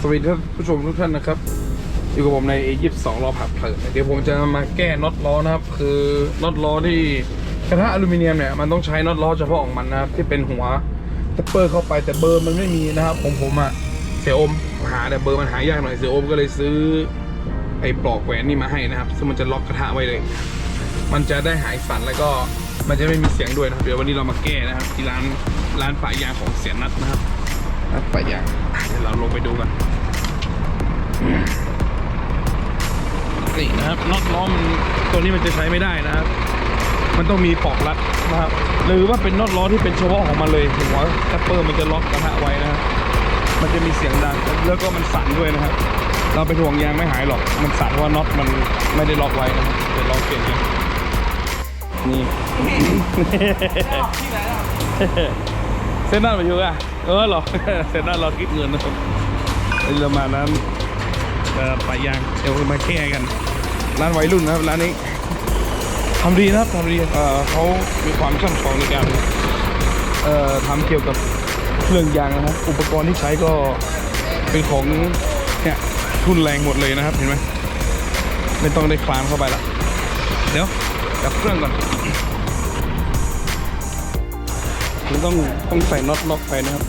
สวัสดีท่านผู้ชมทุกท่านนะครับอยู่กับผมใน A22 ล้อผับเพลินเดี๋ยวผมจะมาแก้น็อตล้อนะครับ คือน็อตล้อที่กระทะอลูมิเนียมเนี่ยมันต้องใช้น็อตล้อเฉพาะของมันนะครับ ที่เป็นหัวสเปอร์เข้าไปแต่เบอร์มันไม่มีนะครับผมผมอะเสียอมหาแต่เบอร์มันหายากหน่อยเสียอมก็เลยซื้อไอ้ปลอกแหวนนี่มาให้นะครับ ซึ่งมันจะล็อกกระทะไว้เลย มันจะได้หายสั่นแล้วก็มันจะไม่มีเสียงด้วยนะครับ เดี๋ยววันนี้เรามาแก้นะครับ ที่ร้านร้านป่ายางของเสียนัทนะครับร้านป่ายางเดี๋ยวเราลงไปดูกัน นี่นะครับน็อตล้อมันตัวนี้มันจะใช้ไม่ได้นะครับ มันต้องมีปลอกรัดนะครับ หรือว่าเป็นน็อตล้อที่เป็นเฉพาะของมันเลยหัวคัปเปอร์มันจะล็อกกระทะไว้นะครับมันจะมีเสียงดังแล้วก็มันสั่นด้วยนะครับ เราไปถ่วงยางไม่หายหรอก มันสั่นเพราะว่าน็อตมันไม่ได้ล็อกไว้นะครับเดี๋ยวลองเปลี่ยนดูนี่เส้นหน้าไปอยู่อะเออหรอเส้นหน้าเราคิดเงินนะครับประมาณนั้น เอ่อไปยางเดี๋ยวมาแก้กัน ร้านวัยรุ่นนะครับร้านนี้ทำดีนะครับทำดีเอ่อเขามีความช่ำชองในการเอ่อทำเกี่ยวกับเครื่องยางนะครับอุปกรณ์ที่ใช้ก็เป็นของเนี่ยทุนแรงหมดเลยนะครับเห็นไหมไม่ต้องได้คลานเข้าไปละเดี๋ยวกับเครื่องก่อนมันต้องต้องใส่น็อตล็อกไปนะครับ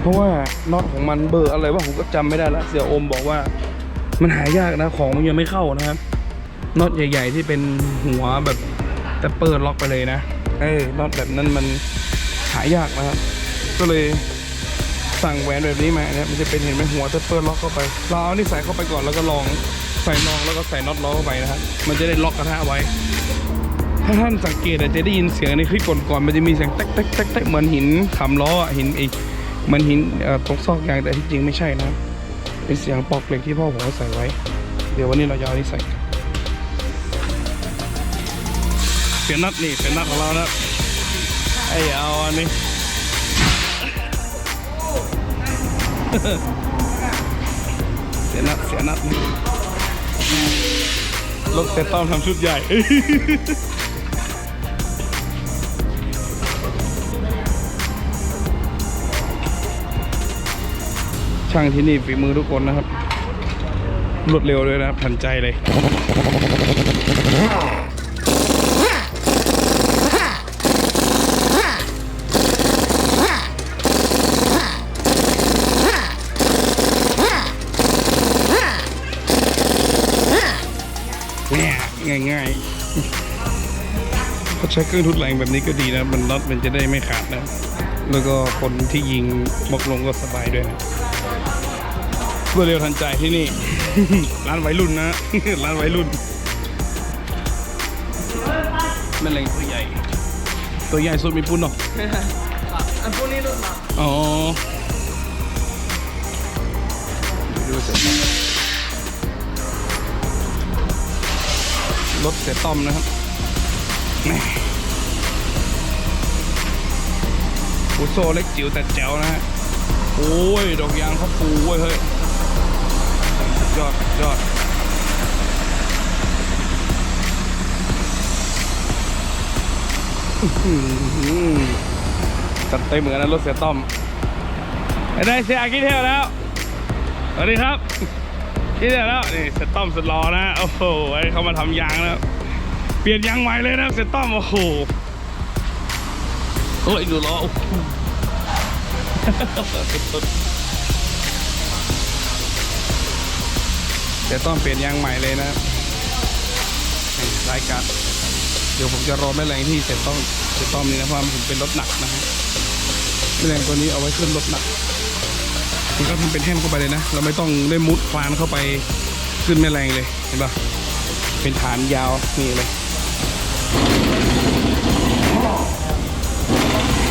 เพราะว่าน็อตของมันเบอร์อะไรว่าผมก็จำไม่ได้ละเสี่ยโอมบอกว่ามันหายากนะของมันยังไม่เข้านะครับน็อตใหญ่ ๆ ที่เป็นหัวแบบแต่เปิดล็อกไปเลยนะเออน็อตแบบนั้นมันหายากนะครับก็เลยสั่งแหวนแบบนี้มาเนี่ยมันจะเป็นเห็นไหมหัวแต่เปิดล็อกเข้าไปเราเอานี่ใส่เข้าไปก่อนแล้วก็ลองใส่นองแล้วก็ใส่น็อตล้อเข้าไปนะครับมันจะได้ล็อกกระทะไว้ ถ้าท่านสังเกตอาจจะได้ยินเสียงในคลิปก่อนๆมันจะมีเสียงแต๊กแต๊กแต๊กแต๊กเหมือนหินขำล้อหินไอ้ เหมันหินตรงซอกยางแต่ที่จริงไม่ใช่นะ เป็นเสียงปอกเหล็กที่พ่อผมใส่ไว้ เดี๋ยววันนี้เราจะเอาที่ใส่เสียนัดนี่เสียนัดของเรานะไอ้เอาอันนี้เสียนัดเสียนัดนะรถเซตต้องทำชุดใหญ่ ช่างที่นี่ฝีมือทุกคนนะครับ รวดเร็วเลยนะครับทันใจเลยเนี่ยง่ายๆเขาใช้เครื่องทุนแรงแบบนี้ก็ดีนะ มันน็อตมันจะได้ไม่ขาดนะ แล้วก็คนที่ยิงบกลงก็สบายด้วยนะ วดเร็วทันใจที่นี่ ร้านวัยรุ่นนะ ร้านวัยรุ่นแม่เหล็งตัวใหญ่ ตัวใหญ่สุดมีปุ่นเนาะอันพวกนี้รุ่นมาอ๋อดูเสร็จรถเสียต้อมนะครับแหม่ฟูโซเล็กจิ๋วแต่แจ๋วนะฮะโอ้ย ดอกยางเขาฟูเว้ยเฮ้ยสุด ยอดสุดยอดอื้อหือจัดเต็มเหมือนกันนะรถเสียต้อมไอ้ได้เสียกี่เที่ยวแล้วสวัสดีครับกี่เที่ยวแล้วนี่เสียต้อมสุดรอนะโอ้โหไอ้เขามาทำยางแล้วเปลี่ยนยางใหม่เลยนะเสียต้อมโอ้โหโอ้ยดูล้อโอ้โหสุด เดี๋ยวต้องเปลี่ยนยางใหม่เลยนะไรายการเดี๋ยวผมจะรอแม่แรงที่เสร็จต้องเสร็จต้องนี่นะเพราะมันเป็นรถหนักนะฮะแม่แรงตัวนี้เอาไว้ขึ้นรถหนักมันก็ทำเป็นแท่นเข้าไปเลยนะ เราไม่ต้องได้มุดคลานเข้าไปขึ้นแม่แรงเลยเห็นปะเป็นฐานยาวนี่เลย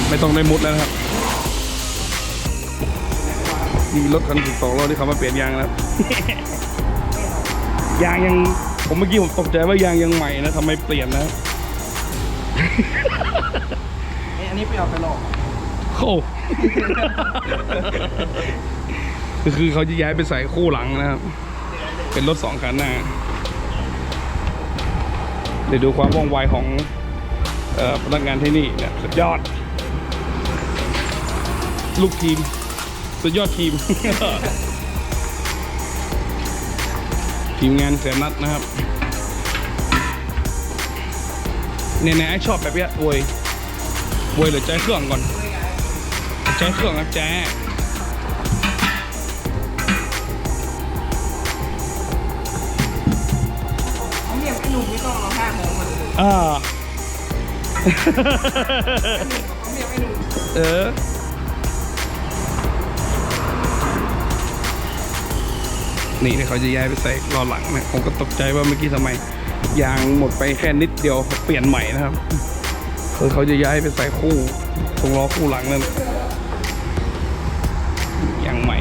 ไม่ต้องได้มุดแล้วนะครับนี่รถคันสิบสองล้อที่เขามาเปลี่ยนยางแล้ว ยางยังผมเมื่อกี้ผมตกใจว่ายางยังใหม่นะทำไมเปลี่ยนนะอันนี้ไปเอาไปหลอกโอ้ก็คือเขาจะย้ายไปใส่คู่หลังนะครับ เป็นรถสองคันหน้า เดี๋ยวดูความว่องไวของเออพนักงานที่นี่เนี่ยสุดยอด ลูกทีม สุดยอดทีม ทีมงานแสนนัดนะครับเนี่ยเนี่ยไอชอบแบบเนี้ยโวยโวยหรือใจเครื่องก่อนใจเครื่องครับแจ๊เขาเรียกไอ้หนุ่มไม่ต้องเอาผ้าของมันเลยอ่าเขาเรียกไอ้หนุ่มเออ นี่เดี๋ยวเขาจะย้ายไปใส่ล้อหลังนะผมก็ตกใจว่าเมื่อกี้ทำไมยางหมดไปแค่นิดเดียวเขาเปลี่ยนใหม่นะครับคือเขาจะย้ายไปใส่คู่ตรงล้อคู่หลังนั่นยางใหม่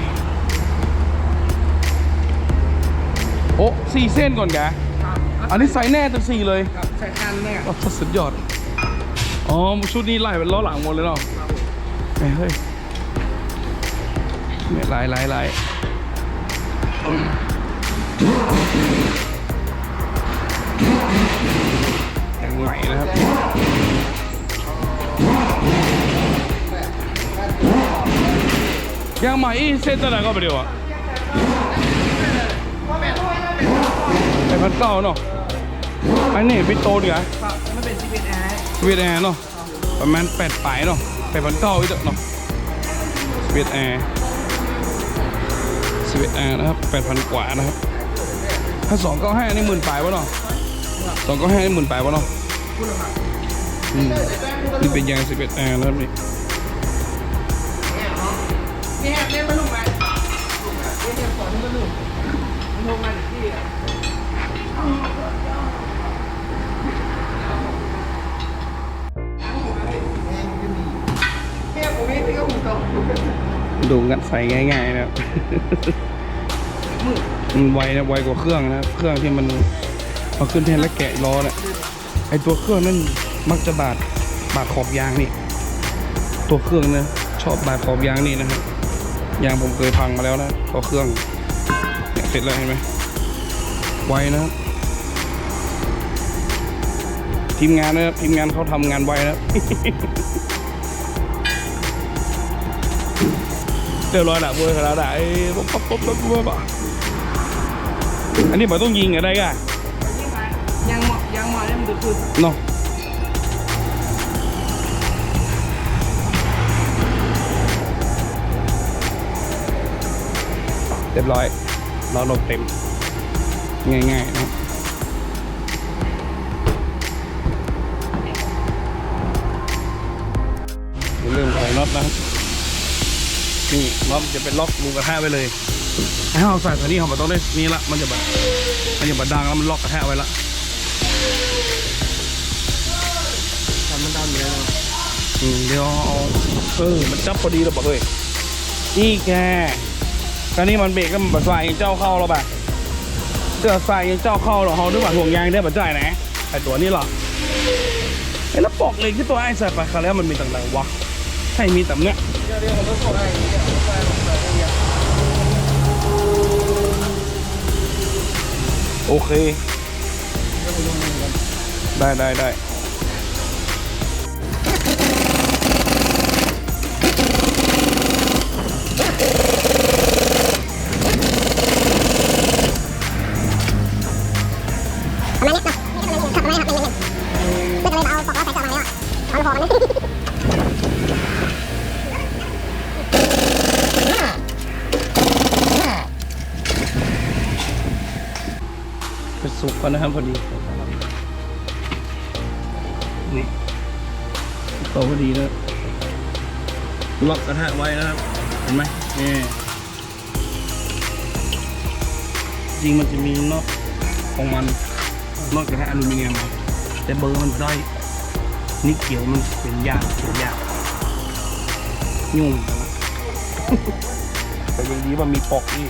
โอ้สี่เส้นก่อนแกครับอันนี้ใส่แน่ตั้งสี่เลยครับใส่คันเนี่ยโอ้สุดยอดอ๋อชุดนี้ไล่เป็นล้อหลังหมดเลยเนาะครับผมเฮ้ยเฮ้ยไม่ไล่ไล่ไล่ ยังใหม่นะครับยังใหม่อีเส้นตัวไหนก็ไปเดียวอะไอ้พันเก้าเนาะอันนี้พี่โตดีกว่าครับไม่เป็นซีเป็นแอร์สวีทแอร์เนาะประมาณแปดปลายเนาะแปดพันเก้าอีกเนาะสวีทแอร์ สวีทแอร์นะครับแปดพันกว่านะครับ ถ้าสองก้าห้านี่หมื่นปลายวะเนาะสองก้าห้านี่หมื่นปลายวะเนาะอืมนี่เป็นยางสวีทแอร์นะครับนี่นี่ฮะเล่นมาลุงไมลุงอะเล่นเล่นสอนมาลุงมันโทรมาที่แค่ผมไม่ที่ก็หูตก ดูงัดใส่ง่ายๆนะครับ มันไวนะไวกว่าเครื่องนะครับเครื่องที่มันเอาขึ้นแทนแล้วแกะล้อเนี่ยไอตัวเครื่องนั่นมักจะบาดบาดขอบยางนี่ ตัวเครื่องนะชอบบาดขอบยางนี่นะครับยางผมเคยพังมาแล้วนะเพราะเครื่องเนี่ยเสร็จแล้วเห็นไหมไวนะครับทีมงานนะครับทีมงานเขาทำงานไวนะ รับเรียบร้อยละเวอร์ขนาดไหนป๊บป๊บป๊บป๊บป๊บป๊บอันนี้มันต้องยิงอะไรกันยังเหมาะยังเหมาะเนี่ยมันจะคือเนาะเรียบร้อยล้อลมเต็ม ง่ายๆนะครับเริ่มใส่น็อตนะครับ นี่น็อตจะเป็นล็อกรูกระทะไว้เลยให้เราใส่ตัวนี้เขาบอกต้องได้นี่ละมันจะแบบมันจะแบบดังแล้วมันล็อกกระทะไว้ละทำมันดำอยู่แล้วอืมเดี๋ยวเอาเออมันจับพอดีแล้วบอกเลยนี่แกตอนนี้มันเบรกแล้วมันบัดสายยังเจ้าเข้าเราแบบเสื้อสายยังเจ้าเข้าเราเขาด้วยว่าห่วงยางได้บัดจ่ายนะไอตัวนี้หรอไอ้แล้วปอกเหล็กที่ตัวไอ้ใส่ไปคราวแล้วมันมีต่างๆวะให้มีแต่เนี้ย โอเค ได้ได้ได้ ครับพอดีนี่โตพอดีนะล็อกกระทะไว้นะครับ เห็นไหมนี่จริงมันจะมีน็อตของมันน็อตกระทะอลูมิเนียม แต่เบอร์มันได้อยนี่เกียวมันเป็นยากเป็นยากยุ่งแต่ยังดีว่ามีปอกนี่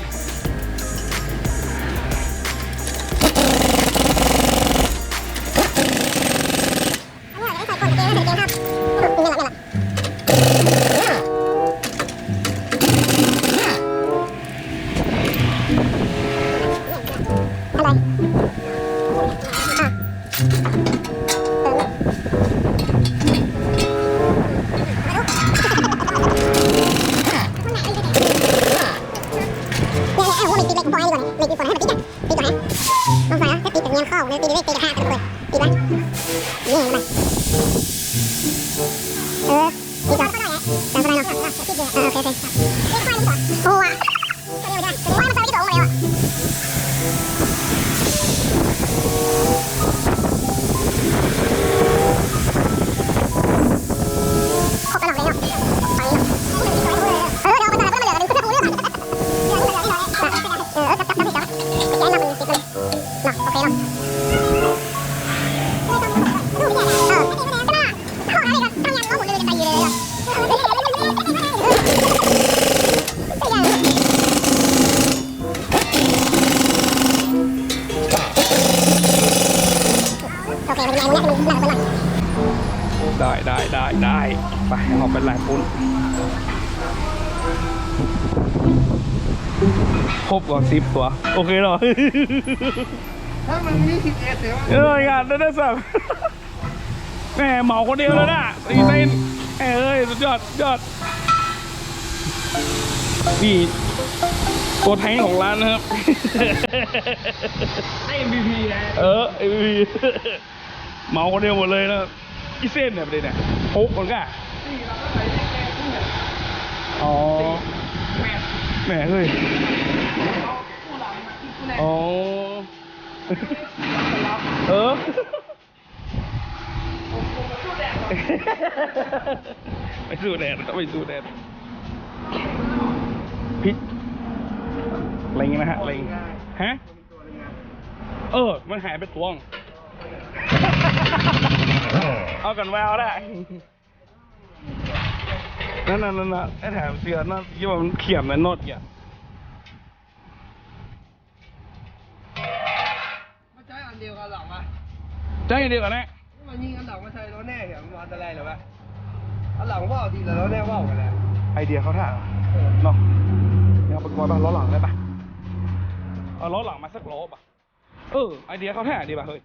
นี้ ได้ได้ได้ได้ไปเอาเป็นลายปุ้นครบก่อนสิบตัว โอเคเหรอ ถ้ามันมีสิบเอ็ดเดี๋ยวเอองานได้ได้สับแหมเหมาคนเดียวเลยนะตีเต้นแหมเอ้ยสุดยอดสุดยอดนี่ตัวแทงของร้านนะครับให้ MVP นะเออไอ้พี่เหมาคนเดียวหมดเลยนะ อีเส้นเนี่ยประเด็นเนี่ยโป๊กคนก่ะนี่เราก็ใส่ได้แค่ครึ่งอ๋อแหมเฮ้ยอ๋อเออไปสู้แดดต้องไปสู้แดดพริกอะไรเงี้ยนะฮะอะไรเงี้ยฮะ เออ มันหายไปตวง เอากันแววได้ นั่นนั่นนั่นไอ้แถมเสือนั่นยี่ว่ามันเขียมนะโนดอย่ามาใช้อันเดียวกันหลังวะใจเดียวกันนะมันยิงอันหลังมาใช้ล้อแน่เนี่ยมันอันตรายเหรอวะอันหลังว่าวดีแล้วล้อแน่ว่าวกันแล้วไอเดียเขาถ่าเนาะเนี่ยเอาไปกวนบ้านล้อหลังได้ปะเอาล้อหลังมาสักล้อปะเออไอเดียเขาถ่าดีป่ะเฮ้ย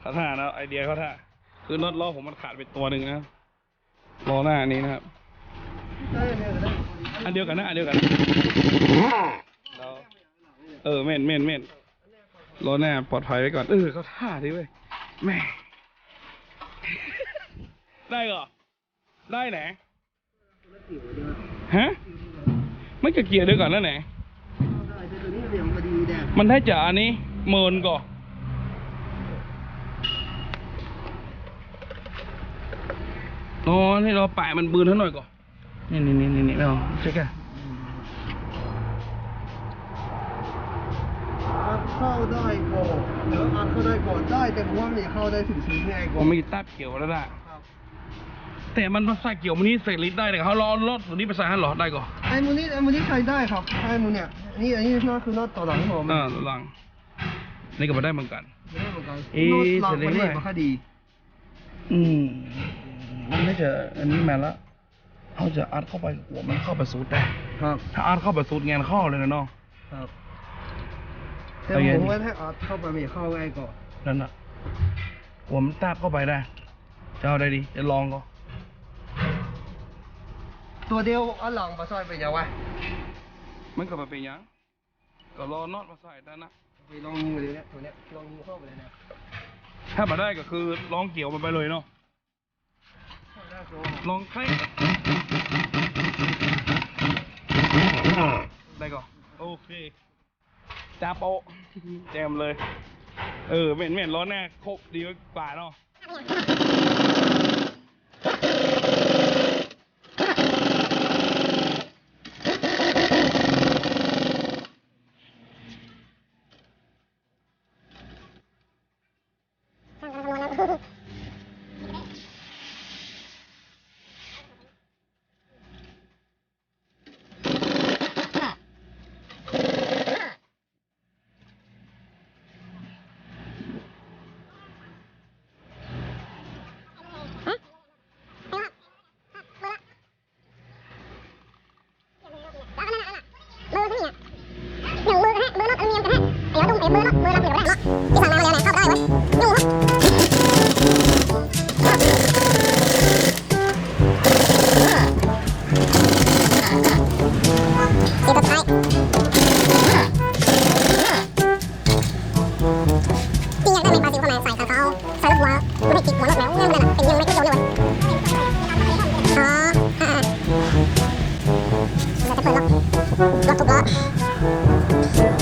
เขาท่านะไอเดียเขาท่าคือน็อตล้อผมมันขาดไปตัวหนึ่งนะล้อหน้านี้นะครับ อันเดียวกันนะอันเดียวกันเออเม่นเม่นเม่นล้อหน้าปลอดภัยไว้ก่อน เออเขาท่าดิเว้ยแม่ได้เหรอ ได้ไหนฮะไม่จะเกียร์เดียวกันแล้วไหนได้แต่ตัวนี้เหลี่ยมันได้จากอันนี้เมินก่อน อ๋อนี่เราแปะมันบืนเท่าหน่อยก่อนนี่นี่นี่นี่นี่ไม่เอาใช่แกอัดเข้าได้ก่อนเดี๋ยวอัดเข้าได้ก่อนได้แต่ผมว่ามันจะเข้าได้ถึงชิ้นง่ายกผว่ามมีตับเกี่ยวแล้วนะครับแต่มันใส่เกี่ยวมันนี้ใส่ลิตรได้เลยเขาล้อรถตัวนี้ไปใส่ให้หรอได้ก่อนไอ้มูนี่ไอ้มูนี่ใช้ได้ครับไอ้มูเนี่ยนี่อันนี้น่าคือนอตต่อหลังผมอ่าหลังนี่ก็มาได้เหมือนกัน ไม่ได้เหมือนกันเอ๊ะนอตหลังแสดงประเทศว่ามันค่อยดี อืม มันไม่จะอันนี้มาแล้วเขาจะอัดเข้าไปหัวมันเข้าไปสูดได้ ครับ ถ้าอัดเข้าไปสูดงานเข้าเลยนะน้องครับแต่เอาผอย่างมนี้ว่าถ้าอัดเข้าไปไม่เข้าง่ายก่อนนั่นน่ะหัวมันตาบเข้าไปได้ จะเอาได้ดีจะลองก็ ตัวเดียวอันหลังมาซอยเป็นยังไงมันก็มาเป็นหยัง ก็รอน็อตมาใส่ได้นะไปลองยิงเลยเนี่ยตัวเนี้ยลองยิงเข้าไปเลยนะ ถ้ามาได้ก็คือลองเกี่ยวมันไปเลยเนาะได้โซ่ ลองใครได้ก่อนโอเคจ้าโปะแจมเลย เออเหม็นเหม็นร้อนแน่ครบดีกว่าเนาะ มือละมือละเปลี่ยนไปได้ที่ผ่านมาเราเรียนอะไรเข้าไปได้เว้ยยุ่งฮะเราจะเปิดล็อกล็อกกล็อก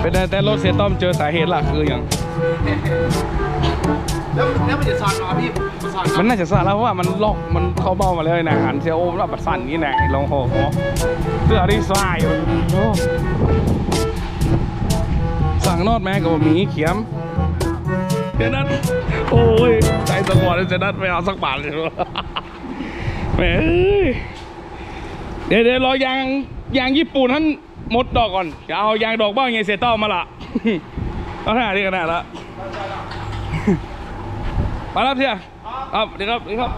เป็นไงแต่รถเสียต้อมเจอสาเหตุหลักคืออย่างแล้วแล้วมันจะสอนเหรอพี่มันสอนมันน่าจะสั่นแล้วเพราะว่ามันล็อกมันเข้าเบ้ามาเลยนะหันเสียโอมแล้วบัดสั่นนี่แหละลองโหโหเสื้อที่สายโอ้สั่งนอดแม่กับหมีเขียมเดี๋ยวนั้นโอ้ยใจสะกดเลยเจะนัดไม่เอาสักบาทเลยแหมเอ้ยเดี๋ยวเดี๋ยวรอยางยางญี่ปุ่นท่านห มดดอกก่อนจะเอายางดอกบ้างไงเสียต้อมมาละเอาท่าที่ขนาดละมาแล้วเสียครับเดี๋ยวครับเดี๋ยวครับ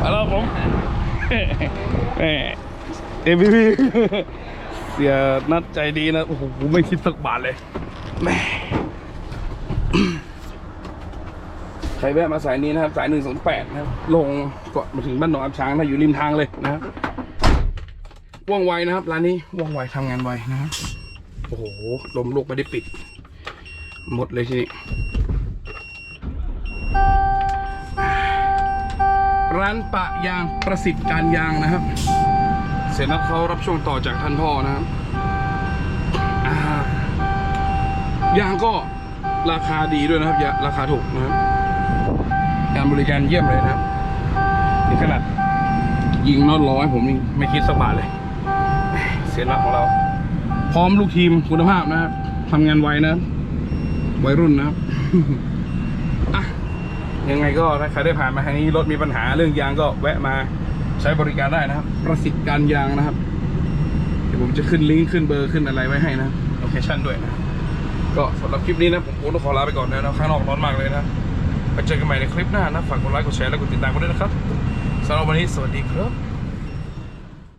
มาแล้วผมแหมเอ็มพีเสียนัดใจดีนะโอ้โหไม่คิดสักบาทเลยแหม่ใครแวะมาสายนี้นะครับ สายหนึ่งสองแปดนะครับ ลงก่อนมาถึงบ้านหนองอับช้างนะอยู่ริมทางเลยนะครับ ว่องไวนะครับร้านนี้ว่องไวทำงานไวนะครับโอ้โหลมลูกไม่ได้ปิด หมดเลยทีนี้ร้านปะยางประสิทธิ์การยางนะครับ เสร็จแล้วเขารับช่วงต่อจากท่านพ่อนะครับยางก็ราคาดีด้วยนะครับยาราคาถูกนะครับ การบริการเยี่ยมเลยนะครับนี่ขนาดยิงน็อตร้อยผมนี่ไม่คิดสักบาทเลย สียรับของเรา พร้อมลูกทีมคุณภาพนะครับทำงานไวนะวัยรุ่นนะครับอะยังไงก็ถ้าใครได้ผ่านมาทางนี้รถมีปัญหาเรื่องยางก็แวะมาใช้บริการได้นะครับ ประสิทธิ์การยางนะครับ เดี๋ยวผมจะขึ้นลิงก์ขึ้นเบอร์ขึ้นอะไรไว้ให้นะโลเคชั่นด้วยนะก็สำหรับคลิปนี้นะผมโอ้ต้องขอลาไปก่อนนะนะข้างนอกร้อนมากเลยนะไปเจอกันใหม่ในคลิปหน้านะฝากกดไลค์กดแชร์และกดติดตามกันด้วยนะครับสำหรับวันนี้สวัสดีครับ